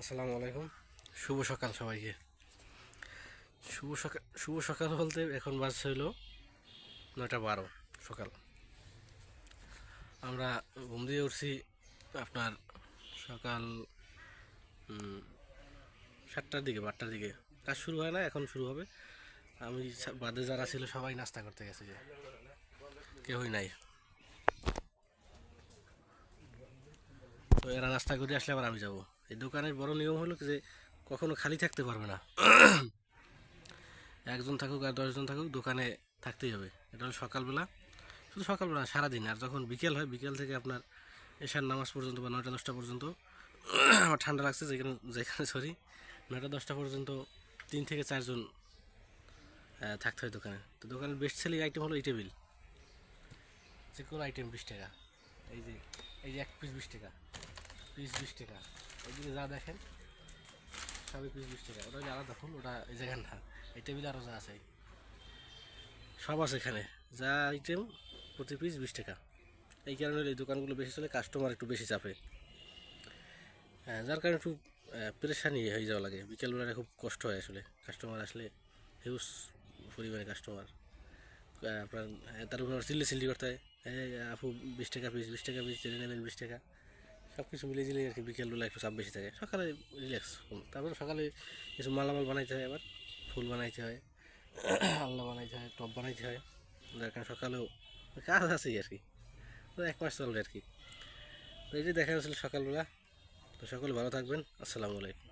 আসসালামু আলাইকুম। শুভ সকাল সবাইকে। শুভ সকাল শুভ সকাল বলতে এখন বাজছে হলো নয়টা বারো সকাল। আমরা ঘুম দিয়ে উঠছি আপনার সকাল সাতটার দিকে, বারটার দিকে। কাজ শুরু হয় না, এখন শুরু হবে। আমি বাদে যারা ছিল সবাই নাস্তা করতে গেছে যে। কেউই নাই। তো এরা নাস্তা করে আসলে আবার আমি যাব। এই দোকানের বড় নিয়ম হলো যে কখনো খালি থাকতে পারবে না। একজন থাকুক আর দশজন থাকুক দোকানে থাকতেই হবে। এটা হলো সকালবেলা, শুধু সকালবেলা সারাদিন। আর যখন বিকেল হয়, বিকেল থেকে আপনার এশার নামাজ পর্যন্ত বা নয়টা, দশটা পর্যন্ত আমার ঠান্ডা লাগছে, যেখানে যেখানে সরি নয়টা, দশটা পর্যন্ত তিন থেকে চারজন থাকতে হয় দোকানে। তো দোকানের বেস্ট সেলিং আইটেম হলো এই টেবিল। যে কোনো আইটেম বিশ টাকা। এই যে এই যে এক পিস বিশ টাকা। পিস বিশ টাকা। ওইদিকে যা দেখেন সবই পিস বিশ টাকা ওটা আলাদা ফুল ওটা এই জায়গার না এই টেবিলে আরও যা আছে। সব আছে এখানে। যা আইটেম প্রতি পিস বিশ টাকা। এই কারণে এই দোকানগুলো বেশি চলে কাস্টমার একটু বেশি চাপে। হ্যাঁ, যার কারণে একটু প্রেশানি হয়ে যাওয়া লাগে। বিকেলবেলাটা খুব কষ্ট হয় আসলে। কাস্টমার আসলে হিউজ পরিমাণে কাস্টমার আপনার তার উপর চিল্লি চিল্লি করতে হয়। আপু বিশ টাকা পিস বিশ টাকা পিস জেনে নেবেন বিশ টাকা। সব কিছু মিলিয়ে জিলে আর কি বিকেলবেলা একটু চাপ বেশি থাকে। সকালে রিল্যাক্স তারপরে সকালে কিছু মালামাল বানাইতে হয় আবার। ফুল বানাইতে হয় আল্লাহ বানাইতে হয় টপ বানাইতে হয়। যার কারণে সকালেও কাজ আছেই আর কি। তো এক মাস চলবে আর কি। তো এটি দেখা যাচ্ছিল সকালবেলা। তো সকলে ভালো থাকবেন। আসসালামু আলাইকুম।